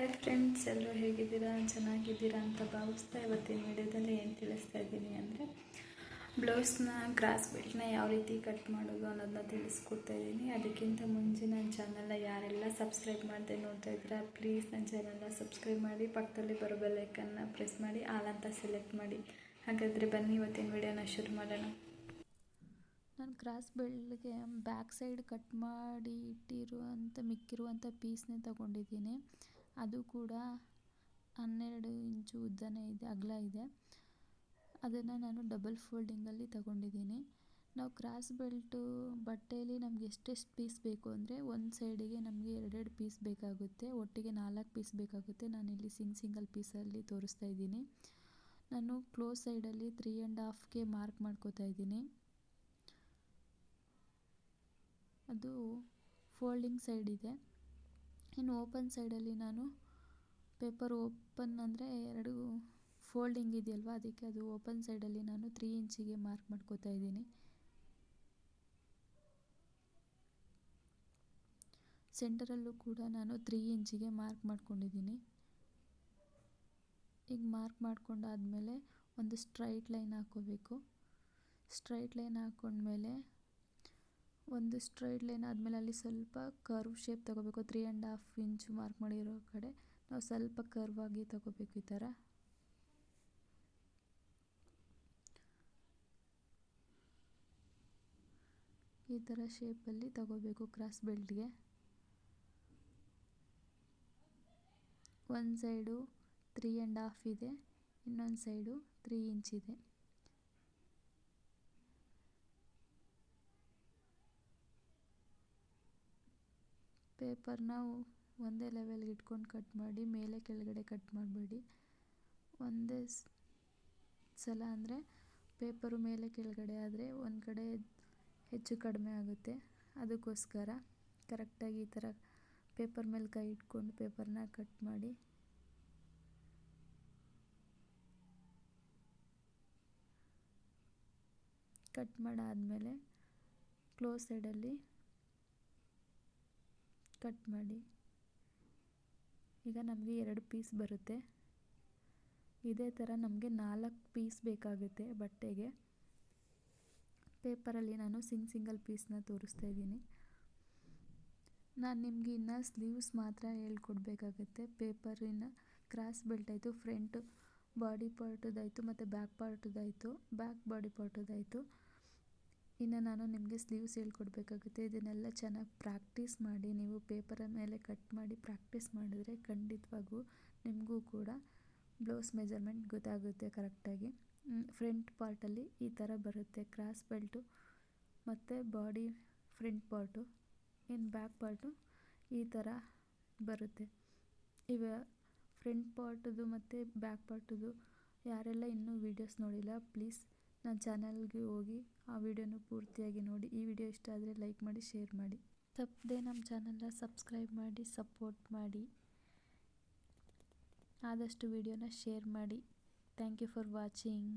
Hi friends ಎಲ್ಲರೂ ಹೇಗಿದ್ದೀರಾ? ಚೆನ್ನಾಗಿದ್ದೀರಾ ಅಂತ ಭಾವಿಸ್ತಾ ಇವತ್ತಿನ ವಿಡಿಯೋದಲ್ಲಿ ಏನು ತಿಳಿಸ್ತಾ ಇದ್ದೀನಿ ಅಂದರೆ ಬ್ಲೌಸ್ನ ಕ್ರಾಸ್ ಬೆಲ್ಟ್ನ ಯಾವ ರೀತಿ ಕಟ್ ಮಾಡೋದು ಅನ್ನೋದನ್ನ ತಿಳಿಸ್ಕೊಡ್ತಾ ಇದ್ದೀನಿ. ಅದಕ್ಕಿಂತ ಮುಂಚೆ ನನ್ನ ಚಾನಲ್ನ ಯಾರೆಲ್ಲ ಸಬ್ಸ್ಕ್ರೈಬ್ ಮಾಡಿದೆ ನೋಡ್ತಾ ಇದ್ದೀರಾ ಪ್ಲೀಸ್ ನನ್ನ ಚಾನಲ್ನ ಸಬ್ಸ್ಕ್ರೈಬ್ ಮಾಡಿ, ಪಕ್ಕದಲ್ಲಿ ಬರೋ ಬೆಲ್ಲೈಕನ್ನ ಪ್ರೆಸ್ ಮಾಡಿ ಆಲ್ ಅಂತ ಸೆಲೆಕ್ಟ್ ಮಾಡಿ. ಹಾಗಾದರೆ ಬನ್ನಿ, ಇವತ್ತಿನ ವಿಡಿಯೋನ ಶುರು ಮಾಡೋಣ. ನಾನು ಕ್ರಾಸ್ ಬೆಲ್ಟ್ಗೆ ಬ್ಯಾಕ್ ಸೈಡ್ ಕಟ್ ಮಾಡಿ ಇಟ್ಟಿರುವಂಥ ಮಿಕ್ಕಿರುವಂಥ ಪೀಸ್ನೇ ತಗೊಂಡಿದ್ದೀನಿ. ಅದು ಕೂಡ ಹನ್ನೆರಡು ಇಂಚು ಉದ್ದನೇ ಇದೆ, ಅಗಲ ಇದೆ. ಅದನ್ನು ನಾನು ಡಬಲ್ ಫೋಲ್ಡಿಂಗಲ್ಲಿ ತಗೊಂಡಿದ್ದೀನಿ. ನಾವು ಕ್ರಾಸ್ ಬೆಲ್ಟು ಬಟ್ಟೆಯಲ್ಲಿ ನಮ್ಗೆ ಎಷ್ಟೆಷ್ಟು ಪೀಸ್ ಬೇಕು ಅಂದರೆ ಒಂದು ಸೈಡಿಗೆ ನಮಗೆ ಎರಡೆರಡು ಪೀಸ್ ಬೇಕಾಗುತ್ತೆ. ಒಟ್ಟಿಗೆ ನಾಲ್ಕು ಪೀಸ್ ಬೇಕಾಗುತ್ತೆ. ನಾನಿಲ್ಲಿ ಸಿಂಗ್ ಸಿಂಗಲ್ ಪೀಸಲ್ಲಿ ತೋರಿಸ್ತಾ ಇದ್ದೀನಿ. ನಾನು ಕ್ಲೋಸ್ ಸೈಡಲ್ಲಿ ತ್ರೀ ಆ್ಯಂಡ್ ಹಾಫ್ಗೆ ಮಾರ್ಕ್ ಮಾಡ್ಕೋತಾ ಇದ್ದೀನಿ. ಅದು ಫೋಲ್ಡಿಂಗ್ ಸೈಡ್ ಇದೆ. ಇನ್ನು ಓಪನ್ ಸೈಡಲ್ಲಿ ನಾನು ಪೇಪರ್ ಓಪನ್ ಅಂದರೆ ಎರಡು ಫೋಲ್ಡಿಂಗ್ ಇದೆಯಲ್ವ? ಅದಕ್ಕೆ ಅದು ಓಪನ್ ಸೈಡಲ್ಲಿ ನಾನು ತ್ರೀ ಇಂಚಿಗೆ ಮಾರ್ಕ್ ಮಾಡ್ಕೋತಾ ಇದ್ದೀನಿ. ಸೆಂಟರಲ್ಲೂ ಕೂಡ ನಾನು ತ್ರೀ ಇಂಚಿಗೆ ಮಾರ್ಕ್ ಮಾಡ್ಕೊಂಡಿದ್ದೀನಿ. ಈಗ ಮಾರ್ಕ್ ಮಾಡ್ಕೊಂಡಾದಮೇಲೆ ಒಂದು ಸ್ಟ್ರೈಟ್ ಲೈನ್ ಹಾಕೋಬೇಕು. ಸ್ಟ್ರೈಟ್ ಲೈನ್ ಹಾಕ್ಕೊಂಡ್ಮೇಲೆ ಒಂದು ಸ್ಟ್ರೈಟ್ ಲೈನ್ ಆದಮೇಲೆ ಅಲ್ಲಿ ಸ್ವಲ್ಪ ಕರ್ವ್ ಶೇಪ್ ತಗೋಬೇಕು. Three and half inch mark ಮಾಡಿರೋ ಕಡೆ ನಾವು ಸ್ವಲ್ಪ ಕರ್ವ್ ಆಗಿ ತಗೋಬೇಕು ಈ ಥರ. ಈ ಥರ ಶೇಪಲ್ಲಿ ತಗೋಬೇಕು ಕ್ರಾಸ್ ಬೆಲ್ಟ್ಗೆ ಒಂದು ಸೈಡು ತ್ರೀ ಆ್ಯಂಡ್ ಹಾಫ್ ಇದೆ, ಇನ್ನೊಂದು ಸೈಡು ತ್ರೀ ಇಂಚ್ ಇದೆ. ಪೇಪರ್ನ ಒಂದೇ ಲೆವೆಲ್ಗೆ ಇಟ್ಕೊಂಡು ಕಟ್ ಮಾಡಿ, ಮೇಲೆ ಕೆಳಗಡೆ ಕಟ್ ಮಾಡಬೇಡಿ. ಒಂದೇ ಸಲ ಅಂದರೆ ಪೇಪರು ಮೇಲೆ ಕೆಳಗಡೆ ಆದರೆ ಒಂದು ಕಡೆ ಹೆಚ್ಚು ಕಡಿಮೆ ಆಗುತ್ತೆ. ಅದಕ್ಕೋಸ್ಕರ ಕರೆಕ್ಟಾಗಿ ಈ ಥರ ಪೇಪರ್ ಮೇಲೆ ಕೈ ಇಟ್ಕೊಂಡು ಪೇಪರ್ನ ಕಟ್ ಮಾಡಿ. ಕಟ್ ಮಾಡಾದಮೇಲೆ ಕ್ಲೋಸ್ ಸೈಡಲ್ಲಿ ಕಟ್ ಮಾಡಿ. ಈಗ ನಮಗೆ ಎರಡು ಪೀಸ್ ಬರುತ್ತೆ. ಇದೇ ಥರ ನಮಗೆ ನಾಲ್ಕು ಪೀಸ್ ಬೇಕಾಗುತ್ತೆ ಬಟ್ಟೆಗೆ. ಪೇಪರಲ್ಲಿ ನಾನು ಸಿಂಗ್ ಸಿಂಗಲ್ ಪೀಸ್ನ ತೋರಿಸ್ತಾ ಇದ್ದೀನಿ. ನಾನು ನಿಮಗೆ ಇನ್ನು ಸ್ಲೀವ್ಸ್ ಮಾತ್ರ ಹೇಳ್ಕೊಡ್ಬೇಕಾಗತ್ತೆ. ಪೇಪರಿನ ಕ್ರಾಸ್ ಬೆಲ್ಟ್ ಆಯಿತು ಫ್ರಂಟ್ ಬಾಡಿ ಪಾರ್ಟದಾಯಿತು ಮತ್ತು ಬ್ಯಾಕ್ ಪಾರ್ಟದಾಯಿತು ಬ್ಯಾಕ್ ಬಾಡಿ ಪಾರ್ಟದಾಯಿತು ಇನ್ನು ನಾನು ನಿಮಗೆ ಸ್ಲೀವ್ಸ್ ಹೇಳ್ಕೊಡ್ಬೇಕಾಗುತ್ತೆ. ಇದನ್ನೆಲ್ಲ ಚೆನ್ನಾಗಿ ಪ್ರಾಕ್ಟೀಸ್ ಮಾಡಿ, ನೀವು ಪೇಪರ ಮೇಲೆ ಕಟ್ ಮಾಡಿ ಪ್ರಾಕ್ಟೀಸ್ ಮಾಡಿದ್ರೆ ಖಂಡಿತವಾಗೂ ನಿಮಗೂ ಕೂಡ ಬ್ಲೌಸ್ ಮೆಜರ್ಮೆಂಟ್ ಗೊತ್ತಾಗುತ್ತೆ ಕರೆಕ್ಟಾಗಿ. ಫ್ರಂಟ್ ಪಾರ್ಟಲ್ಲಿ ಈ ಥರ ಬರುತ್ತೆ. ಕ್ರಾಸ್ ಬೆಲ್ಟು ಮತ್ತು ಬಾಡಿ ಫ್ರಂಟ್ ಪಾರ್ಟು ಇನ್ನು ಬ್ಯಾಕ್ ಪಾರ್ಟು ಈ ಥರ ಬರುತ್ತೆ. ಇವ ಫ್ರಂಟ್ ಪಾರ್ಟದು ಮತ್ತು ಬ್ಯಾಕ್ ಪಾರ್ಟದು ಯಾರೆಲ್ಲ ಇನ್ನೂ ವೀಡಿಯೋಸ್ ನೋಡಿಲ್ಲ, ಪ್ಲೀಸ್ ನನ್ನ ಚಾನಲ್ಗೆ ಹೋಗಿ ಆ ವಿಡಿಯೋನು ಪೂರ್ತಿಯಾಗಿ ನೋಡಿ. ಈ ವಿಡಿಯೋ ಇಷ್ಟ ಆದರೆ ಲೈಕ್ ಮಾಡಿ, ಶೇರ್ ಮಾಡಿ. ತಪ್ಪದೇ ನಮ್ಮ ಚಾನಲ್ನ ಸಬ್ಸ್ಕ್ರೈಬ್ ಮಾಡಿ, ಸಪೋರ್ಟ್ ಮಾಡಿ. ಆದಷ್ಟು ವಿಡಿಯೋನ ಶೇರ್ ಮಾಡಿ. Thank you for watching.